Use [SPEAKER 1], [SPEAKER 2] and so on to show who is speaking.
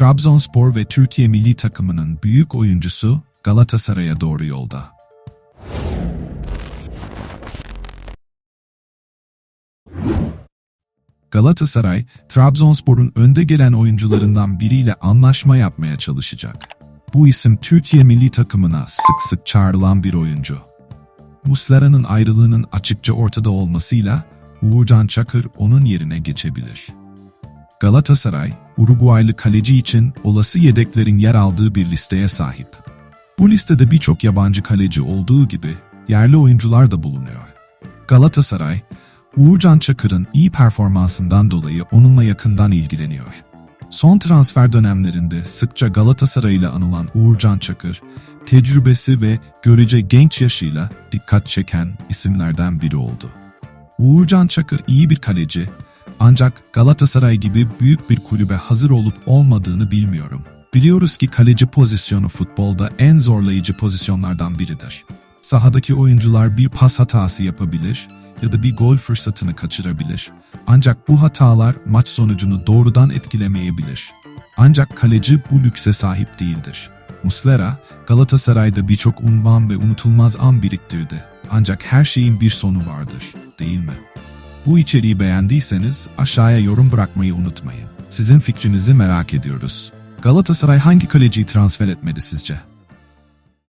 [SPEAKER 1] Trabzonspor ve Türkiye milli takımının büyük oyuncusu Galatasaray'a doğru yolda. Galatasaray, Trabzonspor'un önde gelen oyuncularından biriyle anlaşma yapmaya çalışacak. Bu isim Türkiye milli takımına sık sık çağrılan bir oyuncu. Muslera'nın ayrılığının açıkça ortada olmasıyla Uğurcan Çakır onun yerine geçebilir. Galatasaray, Uruguaylı kaleci için olası yedeklerin yer aldığı bir listeye sahip. Bu listede birçok yabancı kaleci olduğu gibi yerli oyuncular da bulunuyor. Galatasaray, Uğurcan Çakır'ın iyi performansından dolayı onunla yakından ilgileniyor. Son transfer dönemlerinde sıkça Galatasaray ile anılan Uğurcan Çakır, tecrübesi ve görece genç yaşıyla dikkat çeken isimlerden biri oldu. Uğurcan Çakır iyi bir kaleci ancak Galatasaray gibi büyük bir kulübe hazır olup olmadığını bilmiyorum. Biliyoruz ki kaleci pozisyonu futbolda en zorlayıcı pozisyonlardan biridir. Sahadaki oyuncular bir pas hatası yapabilir ya da bir gol fırsatını kaçırabilir. Ancak bu hatalar maç sonucunu doğrudan etkilemeyebilir. Ancak kaleci bu lükse sahip değildir. Muslera, Galatasaray'da birçok unvan ve unutulmaz an biriktirdi. Ancak her şeyin bir sonu vardır, değil mi? Bu içeriği beğendiyseniz aşağıya yorum bırakmayı unutmayın. Sizin fikrinizi merak ediyoruz. Galatasaray hangi kaleciyi transfer etmedi sizce?